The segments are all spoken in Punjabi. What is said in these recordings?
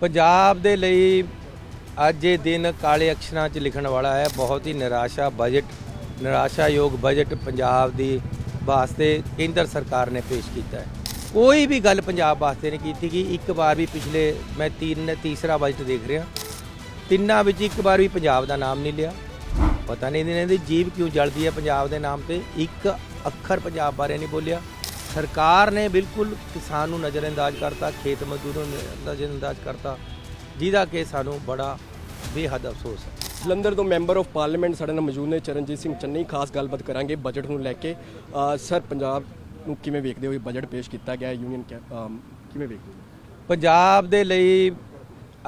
ਪੰਜਾਬ ਦੇ ਲਈ ਅੱਜ ਇਹ ਦਿਨ ਕਾਲੇ ਅਕਸ਼ਰਾਂ 'ਚ ਲਿਖਣ ਵਾਲਾ ਹੈ। ਬਹੁਤ ਹੀ ਨਿਰਾਸ਼ਾ ਬਜਟ ਨਿਰਾਸ਼ਾਯੋਗ ਬਜਟ ਪੰਜਾਬ ਦੀ ਵਾਸਤੇ ਕੇਂਦਰ ਸਰਕਾਰ ਨੇ ਪੇਸ਼ ਕੀਤਾ ਹੈ। ਕੋਈ ਵੀ ਗੱਲ ਪੰਜਾਬ ਵਾਸਤੇ ਨਹੀਂ ਕੀਤੀ ਕਿ ਇੱਕ ਵਾਰ ਵੀ ਪਿਛਲੇ, ਮੈਂ ਤਿੰਨ, ਤੀਸਰਾ ਬਜਟ ਦੇਖ ਰਿਹਾ। ਤਿੰਨਾਂ ਵਿੱਚ ਇੱਕ ਵਾਰ ਵੀ ਪੰਜਾਬ ਦਾ ਨਾਮ ਨਹੀਂ ਲਿਆ। ਪਤਾ ਨਹੀਂ ਇਹਨਾਂ ਦੀ ਜੀਭ ਕਿਉਂ ਜਲਦੀ ਹੈ ਪੰਜਾਬ ਦੇ ਨਾਮ ਤੇ। ਇੱਕ ਅੱਖਰ ਪੰਜਾਬ ਬਾਰੇ ਨਹੀਂ ਬੋਲਿਆ। ਸਰਕਾਰ ਨੇ ਬਿਲਕੁਲ ਕਿਸਾਨ ਨੂੰ ਨਜ਼ਰਅੰਦਾਜ਼ ਕਰਤਾ ਖੇਤ ਮਜ਼ਦੂਰਾਂ ਨੂੰ ਨਜ਼ਰਅੰਦਾਜ਼ ਕਰਤਾ ਜਿਹਦਾ ਕਿ ਸਾਨੂੰ ਬੜਾ ਬੇਹੱਦ ਅਫਸੋਸ ਹੈ। ਜਲੰਧਰ ਤੋਂ ਮੈਂਬਰ ਆਫ ਪਾਰਲੀਮੈਂਟ ਸਾਡੇ ਨਾਲ ਮੌਜੂਦ ਨੇ ਚਰਨਜੀਤ ਸਿੰਘ ਚੰਨੀ। ਖਾਸ ਗੱਲਬਾਤ ਕਰਾਂਗੇ ਬਜਟ ਨੂੰ ਲੈ ਕੇ। ਸਰ ਪੰਜਾਬ ਨੂੰ ਕਿਵੇਂ ਵੇਖਦੇ ਹੋ? ਇਹ ਬਜਟ ਪੇਸ਼ ਕੀਤਾ ਗਿਆ ਯੂਨੀਅਨ ਕਿਵੇਂ ਵੇਖਦੇ ਹੋ? ਪੰਜਾਬ ਦੇ ਲਈ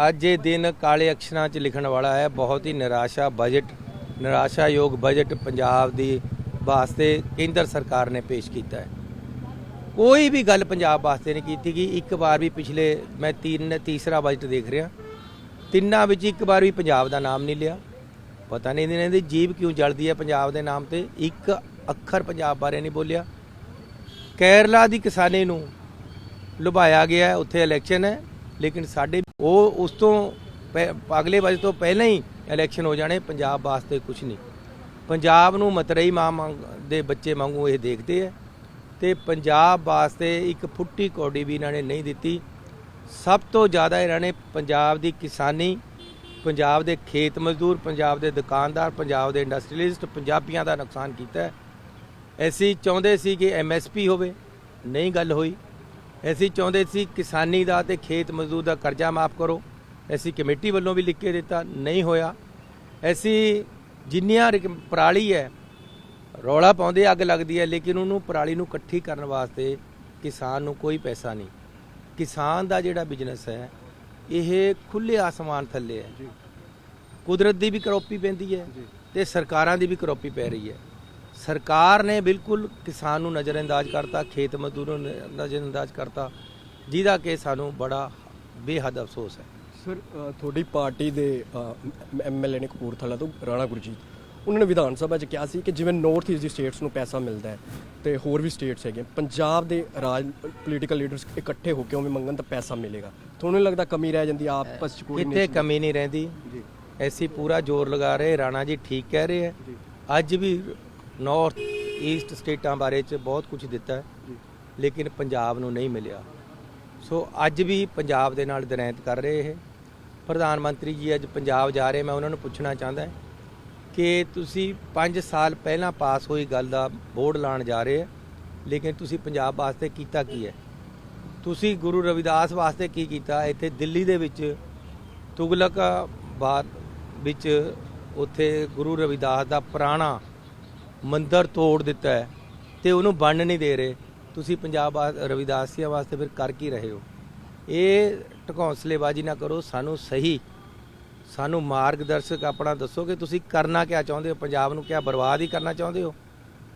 ਅੱਜ ਇਹ ਦਿਨ ਕਾਲੇ ਅੱਖਰਾਂ 'ਚ ਲਿਖਣ ਵਾਲਾ ਹੈ। ਬਹੁਤ ਹੀ ਨਿਰਾਸ਼ਾ ਬਜਟ ਨਿਰਾਸ਼ਾਯੋਗ ਬਜਟ ਪੰਜਾਬ ਦੀ ਵਾਸਤੇ ਕੇਂਦਰ ਸਰਕਾਰ ਨੇ ਪੇਸ਼ ਕੀਤਾ ਹੈ। ਕੋਈ ਵੀ ਗੱਲ ਪੰਜਾਬ ਵਾਸਤੇ ਨਹੀਂ ਕੀਤੀ ਗਈ। ਇੱਕ ਵਾਰ ਵੀ ਪਿਛਲੇ, ਮੈਂ ਤਿੰਨ, ਤੀਸਰਾ ਬਜਟ ਦੇਖ ਰਿਹਾ। ਤਿੰਨਾਂ ਵਿੱਚ ਇੱਕ ਵਾਰ ਵੀ ਪੰਜਾਬ ਦਾ ਨਾਮ ਨਹੀਂ ਲਿਆ। ਪਤਾ ਨਹੀਂ ਇਹਨਾਂ ਦੀ ਜੀਭ ਕਿਉਂ ਜਲਦੀ ਹੈ ਪੰਜਾਬ ਦੇ ਨਾਮ ਤੇ। ਇੱਕ ਅੱਖਰ ਪੰਜਾਬ ਬਾਰੇ ਨਹੀਂ ਬੋਲਿਆ। ਕੇਰਲਾ ਦੀ ਕਿਸਾਨੀ ਨੂੰ ਲੁਭਾਇਆ ਗਿਆ ਉੱਥੇ ਇਲੈਕਸ਼ਨ ਹੈ। ਲੇਕਿਨ ਸਾਡੇ ਉਹ ਉਸ ਤੋਂ ਪਹਿ- ਅਗਲੇ ਵਜੇ ਤੋਂ ਪਹਿਲਾਂ ਹੀ ਇਲੈਕਸ਼ਨ ਹੋ ਜਾਣੇ। ਪੰਜਾਬ ਵਾਸਤੇ ਕੁਝ ਨਹੀਂ। ਪੰਜਾਬ ਨੂੰ ਮਤਰਈ ਮਾਂ ਦੇ ਬੱਚੇ ਵਾਂਗੂ ਇਹ ਦੇਖਦੇ ਹੈ ਤੇ ਪੰਜਾਬ ਵਾਸਤੇ ਇੱਕ ਫੁੱਟੀ ਕੌਡੀ ਵੀ ਇਹਨਾਂ ਨੇ ਨਹੀਂ ਦਿੱਤੀ। ਸਭ ਤੋਂ ਜ਼ਿਆਦਾ ਇਹਨਾਂ ਨੇ ਪੰਜਾਬ ਦੀ ਕਿਸਾਨੀ, ਪੰਜਾਬ ਦੇ ਖੇਤ ਮਜ਼ਦੂਰ, ਪੰਜਾਬ ਦੇ ਦੁਕਾਨਦਾਰ, ਪੰਜਾਬ ਦੇ ਇੰਡਸਟਰੀਅਲਿਸਟ ਪੰਜਾਬੀਆਂ ਦਾ ਨੁਕਸਾਨ ਕੀਤਾ। ਐਸੀ ਚਾਹੁੰਦੇ ਸੀ ਕਿ ਐਮਐਸਪੀ ਹੋਵੇ, ਨਹੀਂ ਗੱਲ ਹੋਈ। ਅਸੀਂ ਚਾਹੁੰਦੇ ਸੀ ਕਿਸਾਨੀ ਦਾ ਤੇ ਖੇਤ ਮਜ਼ਦੂਰ ਦਾ ਕਰਜ਼ਾ ਮਾਫ ਕਰੋ। ਅਸੀਂ ਕਮੇਟੀ ਵੱਲੋਂ ਵੀ ਲਿਖ ਕੇ ਦਿੱਤਾ, ਨਹੀਂ ਹੋਇਆ। ਐਸੀ ਜਿੰਨੀਆਂ ਪਰਾਲੀ ਹੈ ਰੌਲਾ ਪਾਉਂਦੇ ਅੱਗ ਲੱਗਦੀ ਹੈ ਲੇਕਿਨ ਉਹਨੂੰ ਪਰਾਲੀ ਨੂੰ ਇਕੱਠੀ ਕਰਨ ਵਾਸਤੇ ਕਿਸਾਨ ਨੂੰ ਕੋਈ ਪੈਸਾ ਨਹੀਂ। ਕਿਸਾਨ ਦਾ ਜਿਹੜਾ ਬਿਜ਼ਨਸ ਹੈ ਇਹ ਖੁੱਲੇ ਆਸਮਾਨ ਥੱਲੇ ਹੈ। ਕੁਦਰਤ ਦੀ ਵੀ ਕਰੋਪੀ ਪੈਂਦੀ ਹੈ ਤੇ ਸਰਕਾਰਾਂ ਦੀ ਵੀ ਕਰੋਪੀ ਪੈ ਰਹੀ ਹੈ। ਸਰਕਾਰ ਨੇ ਬਿਲਕੁਲ ਕਿਸਾਨ ਨੂੰ ਨਜ਼ਰਅੰਦਾਜ਼ ਕਰਤਾ ਖੇਤ ਮਜ਼ਦੂਰਾਂ ਨੂੰ ਨਜ਼ਰਅੰਦਾਜ਼ ਕਰਤਾ ਜਿਹਦਾ ਕਿ ਸਾਨੂੰ ਬੜਾ ਬੇਹੱਦ ਅਫਸੋਸ ਹੈ। ਸਰ ਤੁਹਾਡੀ ਪਾਰਟੀ ਦੇ ਐਮਐਲਏ ਨੇ ਕਪੂਰਥਲਾ ਤੋਂ ਰਾਣਾ ਗੁਰਜੀਤ ਉਹਨਾਂ ਨੇ ਵਿਧਾਨ ਸਭਾ 'ਚ ਕਿਹਾ ਸੀ ਕਿ ਜਿਵੇਂ ਨਾਰਥ ਈਸਟ ਦੀ ਸਟੇਟਸ ਨੂੰ ਪੈਸਾ ਮਿਲਦਾ ਹੈ ਤੇ ਹੋਰ ਵੀ ਸਟੇਟਸ ਹੈਗੇ ਪੰਜਾਬ ਦੇ ਰਾਜ ਪੋਲੀਟੀਕਲ ਲੀਡਰਸ ਇਕੱਠੇ ਹੋ ਕੇ ਉਵੇਂ ਮੰਗਣ ਤਾਂ ਪੈਸਾ ਮਿਲੇਗਾ। ਤੁਹਾਨੂੰ ਨਹੀਂ ਲੱਗਦਾ ਕਮੀ ਰਹਿ ਜਾਂਦੀ ਆਪਸ 'ਚ ਕਿਤੇ coordination? ਕਮੀ ਨਹੀਂ ਰਹਿੰਦੀ। ਜੀ। ਐਸੀ ਪੂਰਾ ਜ਼ੋਰ ਲਗਾ ਰਹੇ ਰਾਣਾ ਜੀ ਠੀਕ ਕਹਿ ਰਹੇ ਹੈ। ਅੱਜ ਵੀ ਨਾਰਥ ਈਸਟ ਸਟੇਟਾਂ ਬਾਰੇ ਚ ਬਹੁਤ ਕੁਝ ਦਿੱਤਾ ਹੈ ਲੇਕਿਨ ਪੰਜਾਬ ਨੂੰ ਨਹੀਂ ਮਿਲਿਆ। ਸੋ ਅੱਜ ਵੀ ਪੰਜਾਬ ਦੇ ਨਾਲ ਦਰੈਂਤ ਕਰ ਰਹੇ ਇਹ। ਪ੍ਰਧਾਨ ਮੰਤਰੀ ਜੀ ਅੱਜ ਪੰਜਾਬ ਜਾ ਰਹੇ ਮੈਂ ਉਹਨਾਂ ਨੂੰ ਪੁੱਛਣਾ ਚਾਹੁੰਦਾ ਕਿ ਤੁਸੀਂ 5 ਸਾਲ ਪਹਿਲਾਂ ਪਾਸ ਹੋਈ ਗੱਲ ਦਾ ਬੋਰਡ ਲਾਣ ਜਾ ਰਹੇ ਹੈ ਲੇਕਿਨ ਤੁਸੀਂ ਪੰਜਾਬ ਵਾਸਤੇ ਕੀਤਾ ਕੀ ਹੈ? ਤੁਸੀਂ ਗੁਰੂ ਰਵਿਦਾਸ ਵਾਸਤੇ ਕੀ ਕੀਤਾ? ਇੱਥੇ ਦਿੱਲੀ ਦੇ ਵਿੱਚ ਤੁਗਲਕਾਬਾਦ ਵਿੱਚ ਉੱਥੇ ਗੁਰੂ ਰਵਿਦਾਸ ਦਾ ਪੁਰਾਣਾ ਮੰਦਰ ਤੋੜ ਦਿੱਤਾ ਹੈ ਤੇ ਉਹਨੂੰ ਬਣਨ ਨਹੀਂ ਦੇ ਰਹੇ। ਤੁਸੀਂ ਪੰਜਾਬ ਵਾ- ਰਵਿਦਾਸੀਆਂ ਵਾਸਤੇ ਫਿਰ ਕਰ ਕੀ ਰਹੇ ਹੋ? ਇਹ ਢਕੌਂਸਲੇਬਾਜ਼ੀ ਨਾ ਕਰੋ, ਸਾਨੂੰ ਸਹੀ ਸਾਨੂੰ ਮਾਰਗਦਰਸ਼ਕ ਆਪਣਾ ਦੱਸੋ ਕਿ ਤੁਸੀਂ ਕਰਨਾ ਕਿਆ ਚਾਹੁੰਦੇ ਹੋ? ਪੰਜਾਬ ਨੂੰ ਕਿਆ ਬਰਬਾਦ ਹੀ ਕਰਨਾ ਚਾਹੁੰਦੇ ਹੋ?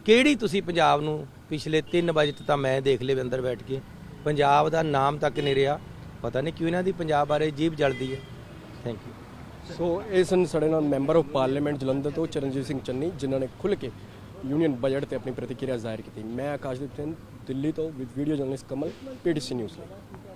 ਕਿਹੜੀ ਤੁਸੀਂ ਪੰਜਾਬ ਨੂੰ ਪਿਛਲੇ 3 ਬਜਟ ਤਾਂ ਮੈਂ ਦੇਖ ਲਏ ਅੰਦਰ ਬੈਠ ਕੇ। ਪੰਜਾਬ ਦਾ ਨਾਮ ਤੱਕ ਨਹੀਂ ਰਿਹਾ। ਪਤਾ ਨਹੀਂ ਕਿਉਂ ਇਹਨਾਂ ਦੀ ਪੰਜਾਬ ਬਾਰੇ ਜੀਭ ਜਲਦੀ ਹੈ। ਥੈਂਕ ਯੂ ਸੋ ਇਹ ਸਨ ਸਾਡੇ ਨਾਲ ਮੈਂਬਰ ਆਫ ਪਾਰਲੀਮੈਂਟ ਜਲੰਧਰ ਤੋਂ ਚਰਨਜੀਤ ਸਿੰਘ ਚੰਨੀ, ਜਿਨ੍ਹਾਂ ਨੇ ਖੁੱਲ੍ਹ ਕੇ ਯੂਨੀਅਨ ਬਜਟ ਤੇ ਆਪਣੀ ਪ੍ਰਤੀਕਿਰਿਆ ਜ਼ਾਹਿਰ ਕੀਤੀ। ਮੈਂ ਆਕਾਸ਼ਦੀਪ ਸਿੰਘ ਦਿੱਲੀ ਤੋਂ with video journalist Kamal PTC news ਲਈ।